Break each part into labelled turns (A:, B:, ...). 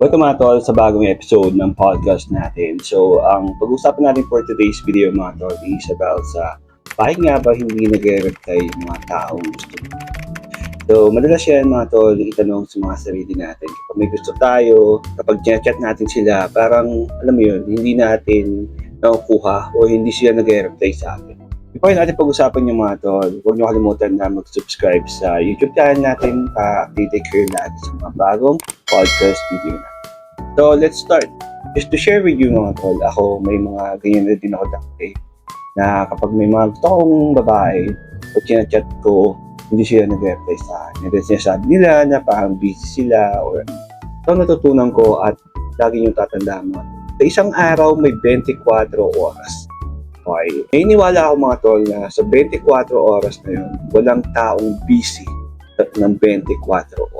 A: Welcome mga tol sa bagong episode ng podcast natin. So, ang pag-usapan natin for today's video mga tol is about sa bakit nga ba hindi nag-reply yung mga taong gusto. So, madalas yan mga tol itanong sa mga sarili natin. Kapag may gusto tayo, kapag chat natin sila, parang, alam mo yun, hindi natin nakukuha o hindi sila nag-reply sa atin. Before natin pag-usapan yung mga tol, huwag niyo kalimutan na mag-subscribe sa YouTube channel natin para update kayo lagi sa mga bagong podcast video na. So, let's start. Just to share with you mga tol, ako may mga ganyan na din ako dati na kapag may mga gusto kong babae, pag chat ko, hindi sila nag-reply sa akin. And then sinasabi nila na parang busy sila or ito natutunan ko at lagi yung tatandaan mo. Sa isang araw, may 24 oras. Okay. May iniwala ako mga tol na sa 24 oras na yun, walang taong busy ng 24 oras.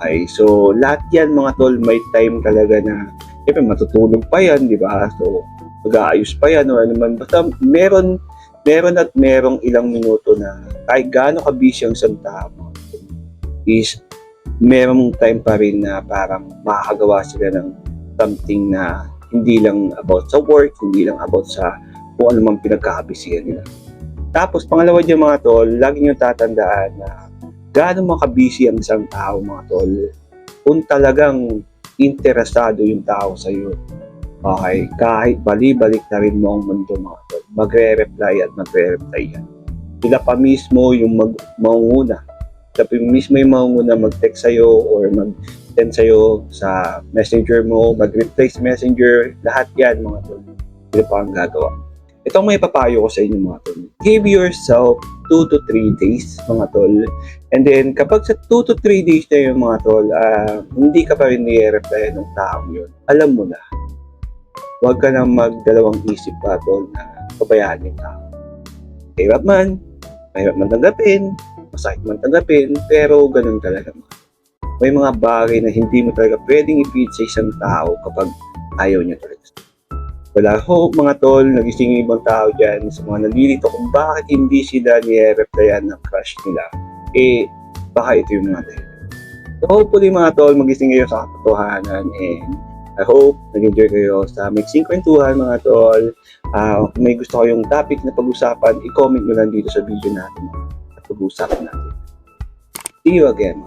A: Okay, so lahat yan mga tol, may time talaga na, siyempre matutulog pa yan, di ba? So, mag-aayos pa yan o ano man. Basta meron, meron at merong ilang minuto na kahit gaano ka busy ang isang tao is merong time pa rin na parang makakagawa sila ng something na hindi lang about sa work, hindi lang about sa kung ano mang pinagkakabisihan nila. Tapos, pangalawa dyan mga tol, lagi nyo tatandaan na gaano makabisi ang isang tao mga tol kung talagang interesado yung tao sa iyo. Okay, kahit bali-balik na rin mo ang mundo mga tol, magre-reply at magre-reply yan. Sila pa mismo yung mag maunguna. Sila pa mismo yung maunguna mag-text sa'yo or mag-send sa'yo sa messenger mo, mag-reply sa messenger, lahat yan mga tol. Sila pa ang gagawa. Ito ang may papayo ko sa inyo mga tol. Give yourself 2 to 3 days mga tol. And then kapag sa 2 to 3 days na yung mga tol, ah, hindi ka pa rin nire-reply ng taong yun, alam mo na, huwag ka nang magdalawang isip pa tol na pabayaan yung tao. Hirap man, mahirap man tanggapin, masakit man tanggapin, pero ganun talaga mga. May mga bagay na hindi mo talaga pwedeng ipilit sa isang tao kapag ayaw niya talaga. Wala hope mga tol, nagising yung ibang tao dyan sa mga nalilito kung bakit hindi sila nire-replyan ng crush nila. Eh, baka ito yung mga dahilan. So hopefully mga tol, magising kayo sa katotohanan and I hope nag-enjoy kayo sa mixing kwentuhan mga tol. Ah, kung may gusto kayong topic na pag-usapan, i-comment mo lang dito sa video natin at pag-usapan natin. See you again.